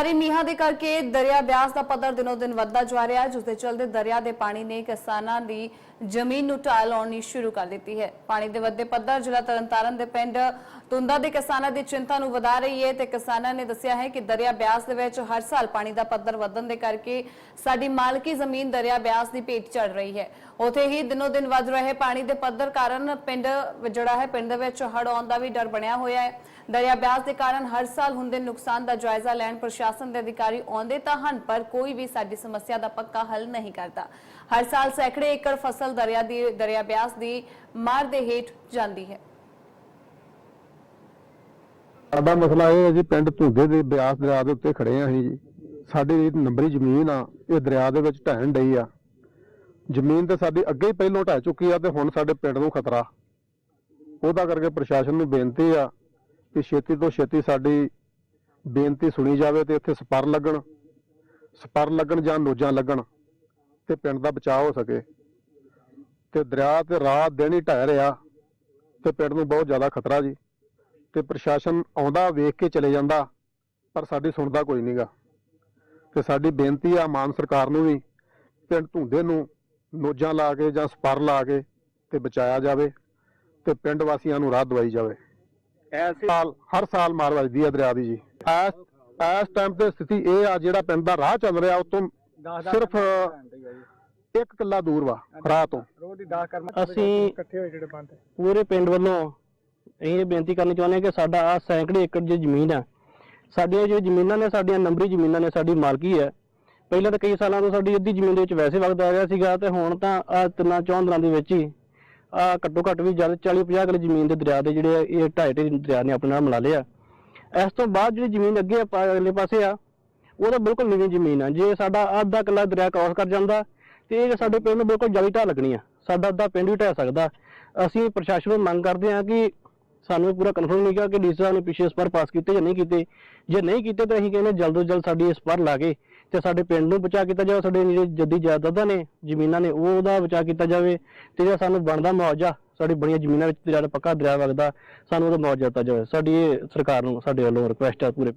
ਭਾਰੀ ਮੀਂਹਾਂ ਦੇ ਕਰਕੇ ਦਰਿਆ ਬਿਆਸ ਦਾ ਪੱਧਰ ਦਿਨੋ ਦਿਨ ਵੱਧਦਾ ਜਾ ਰਿਹਾ ਹੈ, ਜਿਸ ਦੇ ਚਲਦੇ ਦਰਿਆ ਦੇ ਪਾਣੀ ਨੇ ਕਿਸਾਨਾਂ ਦੀ ਜ਼ਮੀਨ ਨੂੰ ਢਾਹ ਲਾਉਣੀ ਸ਼ੁਰੂ ਕਰ ਦਿੱਤੀ ਹੈ। ਪਾਣੀ ਦੇ ਵੱਧਦੇ ਪੱਧਰ ਜ਼ਿਲ੍ਹਾ ਤਰਨਤਾਰਨ ਦੇ ਪਿੰਡ ਤੁੰਦਾ ਦੇ ਕਿਸਾਨਾਂ ਦੀ ਚਿੰਤਾ ਨੂੰ ਵਧਾ ਰਹੀ ਹੈ ਤੇ ਕਿਸਾਨਾਂ ਨੇ ਦੱਸਿਆ ਹੈ ਕਿ ਦਰਿਆ ਬਿਆਸ ਦੇ ਵਿੱਚ ਹਰ ਸਾਲ ਪਾਣੀ ਦਾ ਪੱਧਰ ਵਧਣ ਦੇ ਕਰਕੇ ਸਾਡੀ ਮਾਲਕੀ ਜ਼ਮੀਨ ਦਰਿਆ ਬਿਆਸ ਦੀ ਭੇਟ ਚੜ ਰਹੀ ਹੈ। ਉਥੇ ਹੀ ਦਿਨੋ ਦਿਨ ਵੱਧ ਰਹੇ ਪਾਣੀ ਦੇ ਪੱਧਰ ਕਾਰਨ ਪਿੰਡ ਜਿਹੜਾ ਹੈ, ਪਿੰਡ ਦੇ ਵਿੱਚ ਹੜ ਆਉਣ ਦਾ ਵੀ ਡਰ ਬਣਿਆ ਹੋਇਆ ਹੈ। ਦਰਿਆ ਬਿਆਸ ਦੇ ਕਾਰਨ ਹਰ ਸਾਲ ਹੁੰਦੇ ਨੁਕਸਾਨ ਦਾ ਜਾਇਜ਼ਾ ਲੈਣ ਪ੍ਰਸ਼ਾਸਨ ਦੇ ਅਧਿਕਾਰੀ ਆਉਂਦੇ ਤਾਂ ਹਨ, ਪਰ ਕੋਈ ਵੀ ਸਾਡੀ ਸਮੱਸਿਆ ਦਾ ਪੱਕਾ ਹੱਲ ਨਹੀਂ ਕਰਦਾ। ਹਰ ਸਾਲ ਸੈਂਕੜੇ ਏਕੜ ਫਸਲ ਦਰਿਆ ਦੀ, ਦਰਿਆ ਬਿਆਸ ਦੀ ਮਾਰ ਦੇ ਹੇਠ ਜਾਂਦੀ ਹੈ। ਸਾਡਾ ਮਸਲਾ ਇਹ ਹੈ ਜੀ, ਪਿੰਡ ਧੁੰਦੇ ਦੇ ਬਿਆਸ ਦਰਿਆ ਦੇ ਉੱਤੇ ਖੜੇ ਆ ਅਸੀਂ ਜੀ। ਸਾਡੀ ਜਿਹੜੀ ਨੰਬਰੀ ਜ਼ਮੀਨ ਆ, ਇਹ ਦਰਿਆ ਦੇ ਵਿੱਚ ਢਹਿਣ ਡਈ ਆ। ਜ਼ਮੀਨ ਤੇ ਸਾਡੀ ਅੱਗੇ ਹੀ ਪਹਿਲੋਂ ਢਹਿ ਚੁੱਕੀ ਆ ਤੇ ਹੁਣ ਸਾਡੇ ਪਿੰਡ ਨੂੰ ਖਤਰਾ। ਉਹਦਾ ਕਰਕੇ ਪ੍ਰਸ਼ਾਸਨ ਨੂੰ ਬੇਨਤੀ ਆ ਕਿ ਛੇਤੀ ਤੋਂ ਛੇਤੀ ਸਾਡੀ ਬੇਨਤੀ ਸੁਣੀ ਜਾਵੇ ਤੇ ਇੱਥੇ ਸਪਰ ਲੱਗਣ ਸਪਰ ਲੱਗਣ ਜਾਂ ਨੋਜਾਂ ਲੱਗਣ ਤੇ ਪਿੰਡ ਦਾ ਬਚਾਅ ਹੋ ਸਕੇ। ਤੇ ਦਰਿਆ ਤੇ ਰਾਤ ਦਿਨ ਹੀ ਢਹਿ ਰਿਹਾ ਤੇ ਪਿੰਡ ਨੂੰ ਬਹੁਤ ਜ਼ਿਆਦਾ ਖਤਰਾ ਜੀ। ਤੇ ਪ੍ਰਸ਼ਾਸਨ ਆਉਂਦਾ, ਵੇਖ ਕੇ ਚਲੇ ਜਾਂਦਾ, ਪਰ ਸਾਡੀ ਸੁਣਦਾ ਕੋਈ ਨਹੀਂਗਾ ਤੇ ਸਾਡੀ ਬੇਨਤੀ ਆ ਮਾਨ ਸਰਕਾਰ ਨੂੰ ਵੀ ਪਿੰਡ ਧੁੰਦੇ ਨੂੰ ਨੋਜਾਂ ਲਾ ਕੇ ਜਾਂ ਸਪਰ ਲਾ ਕੇ ਤੇ ਬਚਾਇਆ ਜਾਵੇ ਤੇ ਪਿੰਡ ਵਾਸੀਆਂ ਨੂੰ ਰਾਹ ਦਵਾਈ ਜਾਵੇ। ਐਸੇ ਸਾਲ ਹਰ ਸਾਲ ਮਾਰ ਵੱਜਦੀ ਹੈ ਦਰਿਆ ਦੀ ਜੀ। ਇਸ ਇਸ ਟਾਈਮ ਤੇ ਸਥਿਤੀ ਇਹ ਆ ਜਿਹੜਾ ਪਿੰਡ ਦਾ ਰਾਹ ਚੱਲ ਰਿਹਾ ਉਤੋਂ ਸਿਰਫ ਇੱਕ ਕਿੱਲਾ ਦੂਰ ਵਾ ਰਾਹ ਤੋਂ। ਰੋਜ਼ ਦੀ 10 ਕਰਮ ਅਸੀਂ ਇਕੱਠੇ ਹੋਏ ਜਿਹੜੇ ਬੰਦ। ਪੂਰੇ ਪਿੰਡ ਵੱਲੋਂ ਅਸੀਂ ਇਹ ਬੇਨਤੀ ਕਰਨੀ ਚਾਹੁੰਦੇ ਹਾਂ ਕਿ ਸਾਡਾ ਆ ਸੈਂਕੜੇ ਏਕੜ ਦੀ ਜ਼ਮੀਨ ਹੈ ਸਾਡੀਆਂ ਜੋ ਜ਼ਮੀਨਾਂ ਨੇ ਸਾਡੀਆਂ ਨੰਬਰੀ ਜ਼ਮੀਨਾਂ ਨੇ ਸਾਡੀ ਮਾਲਕੀ ਹੈ। ਪਹਿਲਾਂ ਤਾਂ ਕਈ ਸਾਲਾਂ ਤੋਂ ਸਾਡੀ ਅੱਧੀ ਜ਼ਮੀਨ ਦੇ ਵਿੱਚ ਵੈਸੇ ਵਗਦਾ ਆ ਰਿਹਾ ਸੀਗਾ ਤੇ ਹੁਣ ਤਾਂ ਆ ਤਿੰਨਾਂ ਚੌਂ ਦਿਨਾਂ ਦੇ ਵਿੱਚ ਹੀ ਆ ਘੱਟੋ ਘੱਟ ਵੀ ਜਦ 40 50 ਕਿਲੇ ਜ਼ਮੀਨ ਦੇ ਦਰਿਆ ਦੇ ਜਿਹੜੇ ਆ, ਇਹ ਢਾਈ ਢਾਈ ਦਰਿਆ ਨੇ ਆਪਣੇ ਨਾਲ ਮਿਲਾ ਲਿਆ। ਇਸ ਤੋਂ ਬਾਅਦ ਜਿਹੜੀ ਜ਼ਮੀਨ ਅੱਗੇ ਆਪਾਂ ਅਗਲੇ ਪਾਸੇ ਆ ਉਹ ਤਾਂ ਬਿਲਕੁਲ ਨੀਵੀਂ ਜ਼ਮੀਨ ਆ। ਜੇ ਸਾਡਾ ਅੱਧਾ ਕਿੱਲਾ ਦਰਿਆ ਕ੍ਰਾਸ ਕਰ ਜਾਂਦਾ ਤੇ ਇਹ ਸਾਡੇ ਪਿੰਡ ਨੂੰ ਬਿਲਕੁਲ ਜਲੀ ਢਾਹ ਲੱਗਣੀ ਆ। ਸਾਡਾ ਅੱਧਾ ਪਿੰਡ ਵੀ ਢਹਿ ਸਕਦਾ। ਅਸੀਂ ਪ੍ਰਸ਼ਾਸਨ ਨੂੰ ਮੰਗ ਕਰਦੇ ਹਾਂ ਕਿ ਸਾਨੂੰ ਪੂਰਾ ਕਨਫਰਮ ਨਹੀਂ ਕਿਹਾ ਕਿ ਡੀਸੀ ਸਾਹਿਬ ਨੇ ਪਿੱਛੇ ਸਪਰ ਪਾਸ ਕੀਤੇ ਜਾਂ ਨਹੀਂ ਕੀਤੇ। ਜੇ ਨਹੀਂ ਕੀਤੇ ਤਾਂ ਅਸੀਂ ਕਹਿੰਦੇ ਜਲਦ ਤੋਂ ਜਲਦ ਸਾਡੀ ਇਸ ਸਪਰ ਲਾ ਕੇ ਤੇ ਸਾਡੇ ਪਿੰਡ ਨੂੰ ਬਚਾ ਕੀਤਾ ਜਾਵੇ, ਸਾਡੇ ਜਿਹੜੇ ਜੱਦੀ ਜਾਇਦਾਦਾਂ ਨੇ, ਜ਼ਮੀਨਾਂ ਨੇ, ਉਹ ਉਹਦਾ ਬਚਾ ਕੀਤਾ ਜਾਵੇ ਤੇ ਜਿਹੜਾ ਸਾਨੂੰ ਬਣਦਾ ਮੁਆਵਜ਼ਾ, ਸਾਡੀ ਬਣੀਆਂ ਜ਼ਮੀਨਾਂ ਵਿੱਚ ਜਿਹੜਾ ਪੱਕਾ ਦਰਿਆ ਵਗਦਾ, ਸਾਨੂੰ ਉਹਦਾ ਮੁਆਵਜ਼ਾ ਦਿੱਤਾ ਜਾਵੇ। ਸਾਡੀ ਇਹ ਸਰਕਾਰ ਨੂੰ, ਸਾਡੇ ਵੱਲੋਂ ਰਿਕੁਐਸਟ ਹੈ ਪੂਰੇ